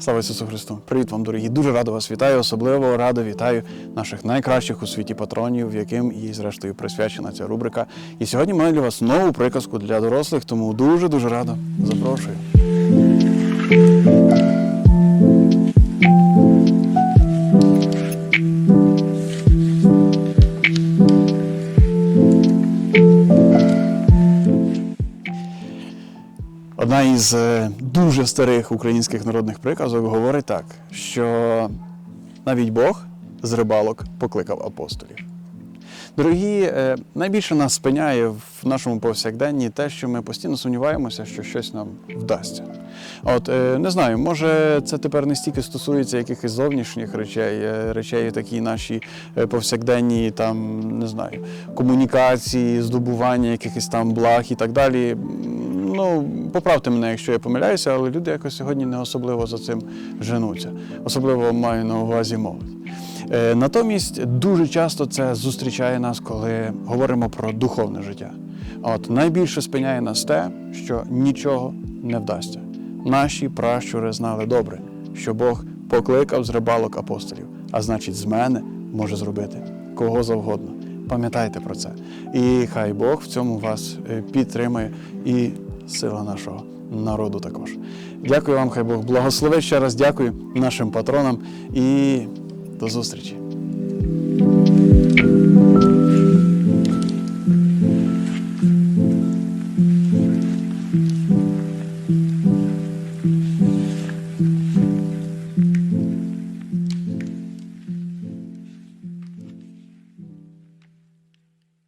Слава Ісусу Христу! Привіт вам, дорогі! Дуже радо вас вітаю. Особливо радо вітаю наших найкращих у світі патронів, яким і зрештою присвячена ця рубрика. І сьогодні маю для вас нову приказку для дорослих, тому дуже дуже радо запрошую. Одна із е, дуже старих українських народних приказок говорить так, що навіть Бог з рибалок покликав апостолів. Дорогі, е, найбільше нас спиняє в нашому повсякденні те, що ми постійно сумніваємося, що щось нам вдасться. От е, не знаю, може це тепер не стільки стосується якихось зовнішніх речей, речей, такі наші повсякденні, там не знаю, комунікації, здобування якихось там благ і так далі. Ну, поправте мене, якщо я помиляюся, але люди якось сьогодні не особливо за цим женуться. Особливо маю на увазі молодь. Е, Натомість дуже часто це зустрічає нас, коли говоримо про духовне життя. От найбільше спиняє нас те, що нічого не вдасться. Наші пращури знали добре, що Бог покликав з рибалок апостолів, а значить, з мене може зробити кого завгодно. Пам'ятайте про це. І хай Бог в цьому вас е, підтримує і сила нашого народу також. Дякую вам, хай Бог благословить. Ще раз дякую нашим патронам і до зустрічі.